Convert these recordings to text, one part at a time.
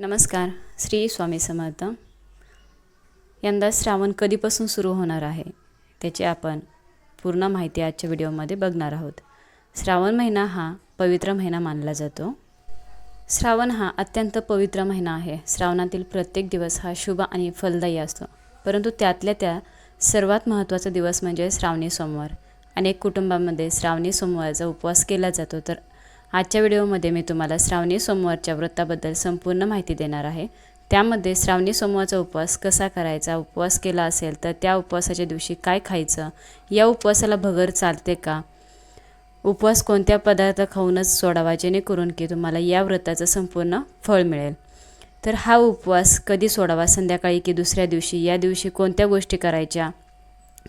नमस्कार श्री स्वामी समर्थ. यंदा श्रावण कधीपासून सुरू होणार आहे त्याची आपण पूर्ण माहिती आजच्या व्हिडिओमध्ये बघणार आहोत. श्रावण महिना हा पवित्र महिना मानला जातो. श्रावण हा अत्यंत पवित्र महिना आहे. श्रावणातील प्रत्येक दिवस हा शुभ आणि फलदायी असतो. परंतु त्यातल्या त्या सर्वात महत्त्वाचा दिवस म्हणजे श्रावणी सोमवार. अनेक कुटुंबामध्ये श्रावणी सोमवारचा उपवास केला जातो तर आजच्या व्हिडिओमध्ये मी तुम्हाला श्रावणी सोमवारच्या व्रताबद्दल संपूर्ण माहिती देणार आहे. त्यामध्ये श्रावणी सोमवारचा उपवास कसा करायचा उपवास केला असेल तर त्या उपवासाच्या दिवशी काय खायचं या उपवासाला भगर चालते का? उपवास कोणत्या पदार्थ खाऊनच सोडावा जेणेकरून की तुम्हाला या व्रताचं संपूर्ण फळ मिळेल. तर हा उपवास कधी सोडावा संध्याकाळी की दुसऱ्या दिवशी या दिवशी कोणत्या गोष्टी करायच्या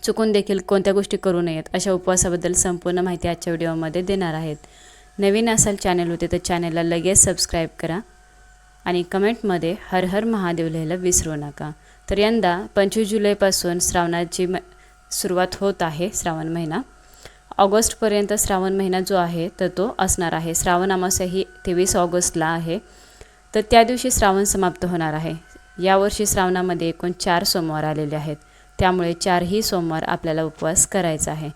चुकून देखील कोणत्या गोष्टी करू नयेत अशा उपवासाबद्दल संपूर्ण माहिती आजच्या व्हिडिओमध्ये देणार आहेत. नवीन असाल चॅनल होते तर चॅनलला लगेच सबस्क्राईब करा. आणि कमेंटमध्ये हर हर महादेव लिहायला विसरू नका. तर यंदा पंचवीस जुलैपासून श्रावणाची म सुरुवात होत आहे श्रावण महिना. ऑगस्टपर्यंत श्रावण महिना जो आहे तर तो असणार आहे. श्रावण अमावस्या ही तेवीस ऑगस्टला आहे. तर त्या दिवशी श्रावण समाप्त होणार आहे. यावर्षी श्रावणामध्ये एकूण चार सोमवार आलेले आहेत. त्यामुळे चारही सोमवार आपल्याला उपवास करायचा आहे.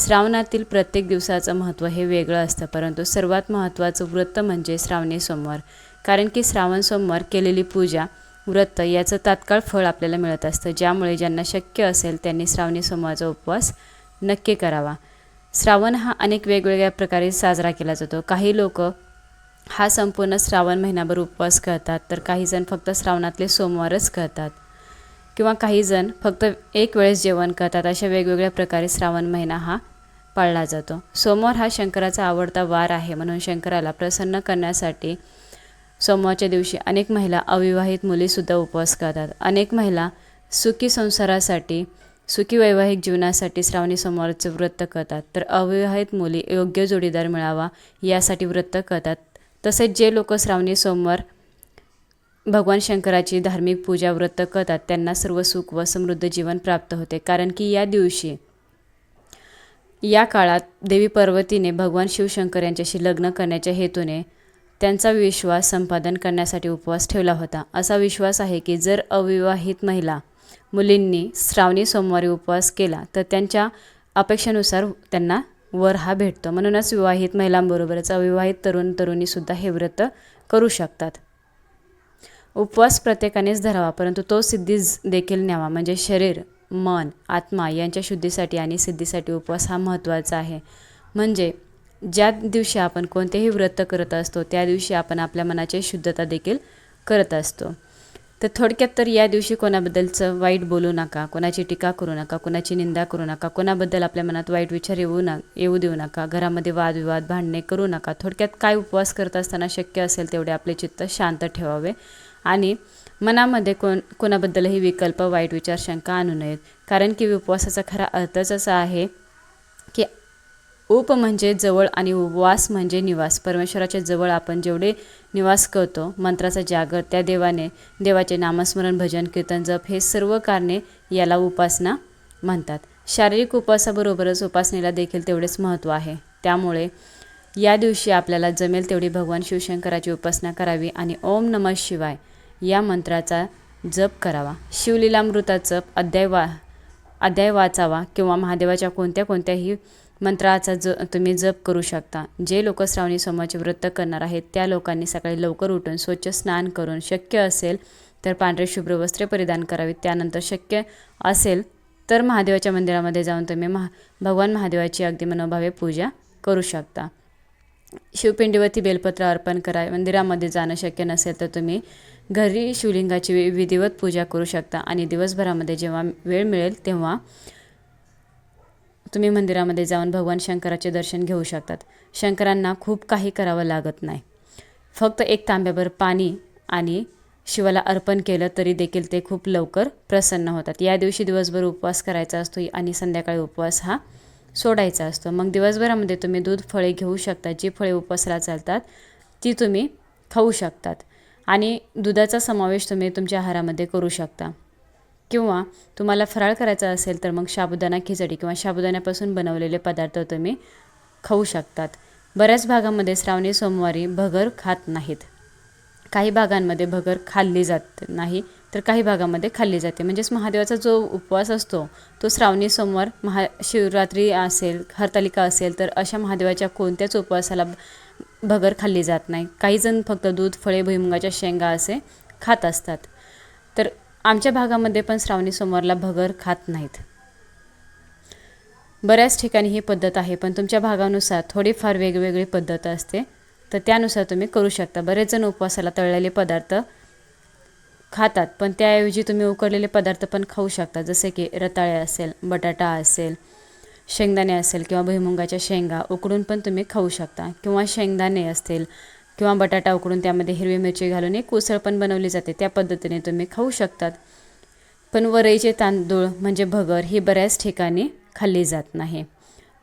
श्रावणातील प्रत्येक दिवसाचं महत्त्व हे वेगळं असतं परंतु सर्वात महत्त्वाचं व्रत म्हणजे श्रावणी सोमवार. कारण की श्रावण सोमवार केलेली पूजा व्रत याचं तात्काळ फळ आपल्याला मिळत असतं ज्यामुळे ज्यांना शक्य असेल त्यांनी श्रावणी सोमवारचा उपवास नक्की करावा. श्रावण हा अनेक वेगवेगळ्या प्रकारे साजरा केला जातो. काही लोक हा संपूर्ण श्रावण महिनाभर उपवास करतात तर काही जण फक्त श्रावणातले सोमवारच करतात. किंवा काही जण फक्त एक वेळेस जेवण करतात अशा वेगवेगळ्या प्रकारे श्रावण महिना हा पाळला जातो. सोमवार हा शंकराचा आवडता वार आहे म्हणून शंकराला प्रसन्न करण्यासाठी सोमवारच्या दिवशी अनेक महिला अविवाहित मुलीसुद्धा उपवास करतात. अनेक महिला सुखी संसारासाठी सुखी वैवाहिक जीवनासाठी श्रावणी सोमवारचं व्रत करतात. तर अविवाहित मुली योग्य जोडीदार मिळावा यासाठी व्रत करतात. तसेच जे लोक श्रावणी सोमवार भगवान शंकराची धार्मिक पूजा व्रत करतात त्यांना सर्व सुख व समृद्ध जीवन प्राप्त होते. कारण की या दिवशी या काळात देवी पर्वतीने भगवान शिवशंकर यांच्याशी लग्न करण्याच्या हेतूने त्यांचा विश्वास संपादन करण्यासाठी उपवास ठेवला होता. असा विश्वास आहे की जर अविवाहित महिला मुलींनी श्रावणी सोमवारी उपवास केला तर त्यांच्या अपेक्षेनुसार त्यांना वर हा भेटतो. म्हणूनच विवाहित महिलांबरोबरच अविवाहित तरुण तरुणीसुद्धा हे व्रत करू शकतात. उपवास प्रत्येकानेच धरावा परंतु तो सिद्धी देखील न्यावा म्हणजे शरीर. मन आत्मा यांच्या शुद्धीसाठी आणि सिद्धीसाठी उपवास हा महत्त्वाचा आहे. म्हणजे ज्या दिवशी आपण कोणतेही व्रत करत असतो त्या दिवशी आपण आपल्या मनाची शुद्धता देखील करत असतो. तर थोडक्यात तर या दिवशी कोणाबद्दलचं वाईट बोलू नका कोणाची टीका करू नका कोणाची निंदा करू नका कोणाबद्दल आपल्या मनात वाईट विचार येऊ न येऊ देऊ नका घरामध्ये वादविवाद भांडणे करू नका. थोडक्यात काय उपवास करत असताना शक्य असेल तेवढे आपले चित्त शांत ठेवावे. आणि मनामध्ये कोण कोणाबद्दलही विकल्प वाईट विचार शंका आणू नयेत. कारण की उपवासाचा खरा अर्थच असा आहे की उप म्हणजे जवळ आणि उपवास म्हणजे निवास. परमेश्वराच्या जवळ आपण जेवढे निवास करतो मंत्राचा जागर त्या देवाने देवाचे नामस्मरण भजन कीर्तन जप हे सर्व कारणे याला उपासना म्हणतात. शारीरिक उपवासाबरोबरच उपासनेला देखील तेवढेच महत्त्व आहे. त्यामुळे या दिवशी आपल्याला जमेल तेवढी भगवान शिवशंकराची उपासना करावी आणि ओम नमः शिवाय या मंत्राचा जप करावा. शिवलीलामृता जप अध्याय वा अध्याय वाचावा किंवा महादेवाच्या कोणत्या कोणत्याही मंत्राचा ज तुम्ही जप करू शकता. जे लोक श्रावणी सोमाचे व्रत करणार आहेत त्या लोकांनी सकाळी लवकर उठून स्वच्छ स्नान करून शक्य असेल तर पांढरे शुभ्र वस्त्रे परिधान करावीत. त्यानंतर शक्य असेल तर महादेवाच्या मंदिरामध्ये जाऊन तुम्ही महा भगवान महादेवाची अगदी मनोभावे पूजा करू शकता. शिवपिंडीवरती बेलपत्र अर्पण करा मंदिरामध्ये जाणं शक्य नसेल तर तुम्ही घरी शिवलिंगाची विधिवत पूजा करू शकता. आणि दिवसभरामध्ये जेव्हा वेळ मिळेल तेव्हा तुम्ही मंदिरामध्ये जाऊन भगवान शंकराचे दर्शन घेऊ शकतात. शंकरांना खूप काही करावं लागत नाही. फक्त एक तांब्याभर पाणी आणि शिवाला अर्पण केलं तरी देखील ते खूप लवकर प्रसन्न होतात. या दिवशी दिवसभर उपवास करायचा असतो आणि संध्याकाळी उपवास हा सोडायचा असतो. मग दिवसभरामध्ये तुम्ही दूध फळे घेऊ शकता जी फळे उपसरा चालतात ती तुम्ही खाऊ शकतात. आणि दुधाचा समावेश तुम्ही तुमच्या आहारामध्ये करू शकता. किंवा तुम्हाला फराळ करायचा असेल तर मग साबुदाणा खिचडी किंवा साबुदाण्यापासून बनवलेले पदार्थ तुम्ही खाऊ शकतात. बऱ्याच भागामध्ये श्रावणी सोमवारी भगर खात नाहीत. काही भागांमध्ये भगर खाल्ली जात नाही. तर काही भागामध्ये खाल्ली जाते. म्हणजेच महादेवाचा जो उपवास असतो तो श्रावणी सोमवार महाशिवरात्री असेल हरतालिका असेल तर अशा महादेवाच्या कोणत्याच उपवासाला भगर खाल्ली जात नाही. काही जण फक्त दूध फळे भुईमुगाच्या शेंगा असे खात असतात. तर आमच्या भागामध्ये पण श्रावणी सोमवारला भगर खात नाहीत. बऱ्याच ठिकाणी ही पद्धत आहे पण तुमच्या भागानुसार थोडीफार वेगवेगळी पद्धत असते. तर त्यानुसार तुम्ही करू शकता. बरेच जण उपवासाला तळलेले पदार्थ खातात पण त्याऐवजी तुम्ही उकडलेले पदार्थ पण खाऊ शकता जसे की रताळे असेल बटाटा असेल शेंगदाणे असेल किंवा भुईमुगाच्या शेंगा उकडून पण तुम्ही खाऊ शकता. किंवा शेंगदाणे असतील किंवा बटाटा उकडून त्यामध्ये हिरवी मिरची घालून एक उसळ पण बनवली जाते त्या पद्धतीने तुम्ही खाऊ शकतात. पण वरईचे तांदूळ म्हणजे भगर ही बऱ्याच ठिकाणी खाल्ली जात नाही.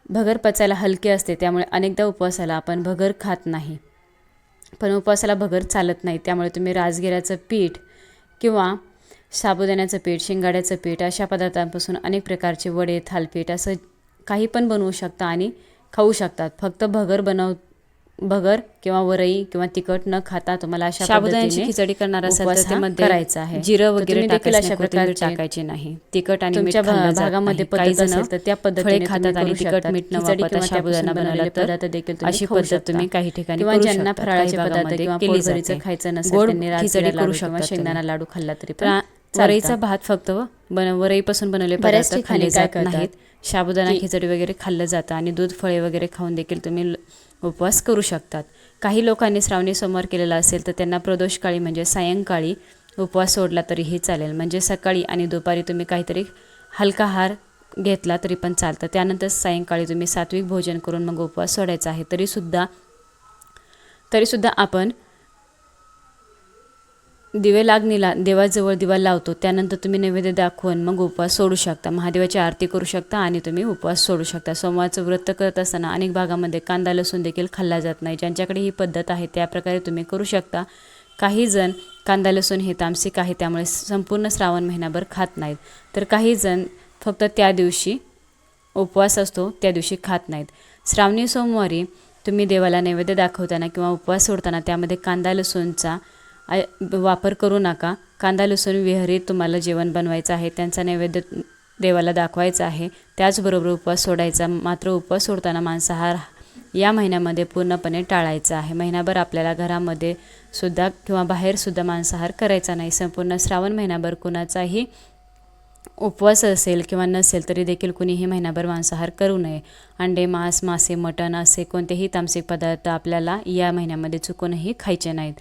भगर पचायला हलके असते त्यामुळे अनेकदा उपवासाला आपण भगर खात नाही. पण उपवासाला भगर चालत नाही त्यामुळे तुम्ही राजगिऱ्याचं पीठ किंवा साबुदाण्याचं पीठ शेंगाड्याचं पीठ अशा पदार्थांपासून अनेक प्रकारचे वडे थालपीठ असं काही पण बनवू शकता आणि खाऊ शकतात. फक्त भगर बनव भगर किंवा वरई किंवा तिखट न खाता तुम्हाला अशा साबुदाण्याची खिचडी करणार असाल करायचा आहे जिरं वगैरे देखील टाकायचं अशा प्रकारचे टाकायची नाही तिखट आणि तुमच्या भागामध्ये पद्धत असेल तर त्या पद्धतीने खातात आणि तिखट. मीठ न वापरता साबुदाणा बनवलेले तर पदार्थ देखील तुम्ही अशी पद्धत. तुम्ही काही ठिकाणी किंवा ज्यांना. फराळाचे पदार्थ किंवा केली पोळभरीचं जाते. खायचं नसेल, त्यांनी खिचडी करू शकता शेंगदाणा. लाडू खाल्ला तरी वरईचा चालतं. भात फक्त बन वरईपासून बनवले पदार्थ खाल्ले काय जात नाहीत साबुदाणा खिचडी वगैरे खाल्लं जातं आणि दूध फळे वगैरे खाऊन देखील तुम्ही उपवास करू शकतात. काही लोकांनी श्रावणी सोमवार केलेला असेल तर त्यांना प्रदोषकाळी म्हणजे सायंकाळी उपवास सोडला तरीही चालेल. म्हणजे सकाळी आणि दुपारी तुम्ही काहीतरी हलका हार घेतला तरी पण चालतं. त्यानंतर सायंकाळी तुम्ही सात्विक भोजन करून मग उपवास सोडायचा आहे. तरीसुद्धा तरीसुद्धा आपण दिवे लागणीला देवाजवळ दिवा लावतो त्यानंतर तुम्ही नैवेद्य दाखवून मग उपवास सोडू शकता. महादेवाची आरती करू शकता आणि तुम्ही उपवास सोडू शकता. सोमवारचं व्रत करत असताना अनेक भागामध्ये कांदा लसूण देखील खाल्ला जात नाही. ज्यांच्याकडे ही पद्धत आहे त्याप्रकारे तुम्ही करू शकता. काही जण कांदा लसूण हे तामसिक आहे त्यामुळे संपूर्ण श्रावण महिनाभर खात नाहीत. तर काही जण फक्त त्या दिवशी उपवास असतो त्या दिवशी खात नाहीत. श्रावणी सोमवारी तुम्ही देवाला नैवेद्य दाखवताना किंवा उपवास सोडताना त्यामध्ये कांदा लसूणचा आय- वापर करू नका. कांदा लसूण विहरीत तुम्हाला जेवण बनवायचं आहे त्यांचा नैवेद्य देवाला दाखवायचा आहे. त्याचबरोबर उपवास सोडायचा मात्र उपवास सोडताना मांसाहार या महिन्यामध्ये पूर्णपणे टाळायचा आहे. महिनाभर आपल्याला घरामध्ये सुद्धा किंवा बाहेरसुद्धा मांसाहार करायचा नाही. संपूर्ण श्रावण महिनाभर कुणाचाही उपवास असेल किंवा नसेल तरी देखील कुणीही महिनाभर मांसाहार करू नये. अंडे मांस मासे मटण असे कोणतेही तामसिक पदार्थ आपल्याला या महिन्यामध्ये चुकूनही खायचे नाहीत.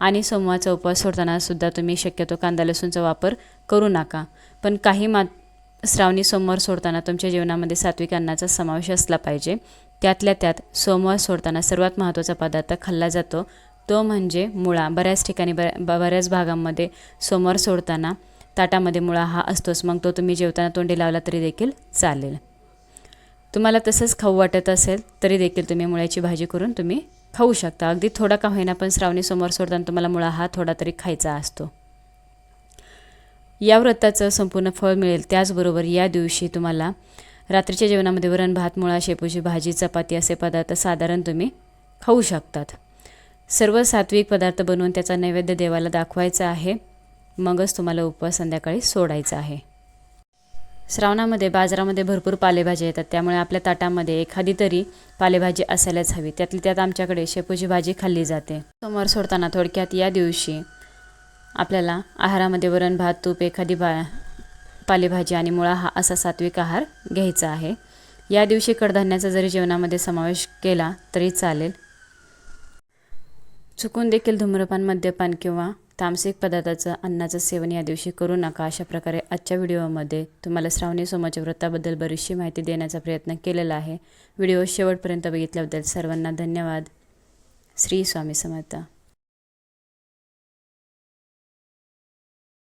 आणि सोमवारचा उपवास सोडताना सुद्धा तुम्ही शक्यतो कांदा लसूणचा वापर करू नका. पण काही मा श्रावणी सोमवार सोडताना तुमच्या जेवणामध्ये सात्विक अन्नाचा समावेश असला पाहिजे. त्यातल्या त्यात सोमवार सोडताना सर्वात महत्त्वाचा पदार्थ खाल्ला जातो. तो म्हणजे मुळा. बऱ्याच ठिकाणी बऱ्या ब- बऱ्याच भागांमध्ये सोमवार सोडताना ताटामध्ये मुळा हा असतोच. मग तो तुम्ही जेवताना तोंडी लावला तरी देखील चालेल. तुम्हाला तसंच खाऊ वाटत असेल तरी देखील तुम्ही मुळ्याची भाजी करून तुम्ही खाऊ शकता. अगदी थोडा का होईना पण श्रावणी सोमवार सोडताना तुम्हाला मुळा हा थोडा तरी खायचा असतो. या व्रताचं संपूर्ण फळ मिळेल त्याचबरोबर या दिवशी तुम्हाला रात्रीच्या जेवणामध्ये वरण भात मुळा शेपूची भाजी चपाती असे पदार्थ साधारण तुम्ही खाऊ शकतात. सर्व सात्विक पदार्थ बनवून त्याचा नैवेद्य देवाला दाखवायचा आहे. मगच तुम्हाला उपवास संध्याकाळी सोडायचा आहे. श्रावणामध्ये बाजारामध्ये भरपूर पालेभाज्या येतात. त्यामुळे आपल्या ताटामध्ये एखादी तरी पालेभाजी असायलाच हवी. त्यातली त्यात आमच्याकडे शेपूची भाजी खाल्ली जाते. समोर सोडताना थोडक्यात या दिवशी आपल्याला आहारामध्ये वरण भात तूप एखादी भा पालेभाजी आणि मुळा हा असा सात्विक आहार घ्यायचा आहे. या दिवशी कडधान्याचा जरी जेवणामध्ये समावेश केला तरी चालेल. चुकून देखील धूम्रपान मद्यपान किंवा तामसिक पदार्थाचं अन्नाचं सेवन या दिवशी करू नका अशा प्रकारे आजच्या व्हिडिओमध्ये तुम्हाला श्रावणी सोमाच्या व्रताबद्दल बरीचशी माहिती देण्याचा प्रयत्न केलेला आहे. व्हिडिओ शेवटपर्यंत बघितल्याबद्दल सर्वांना धन्यवाद. श्री स्वामी समर्थ.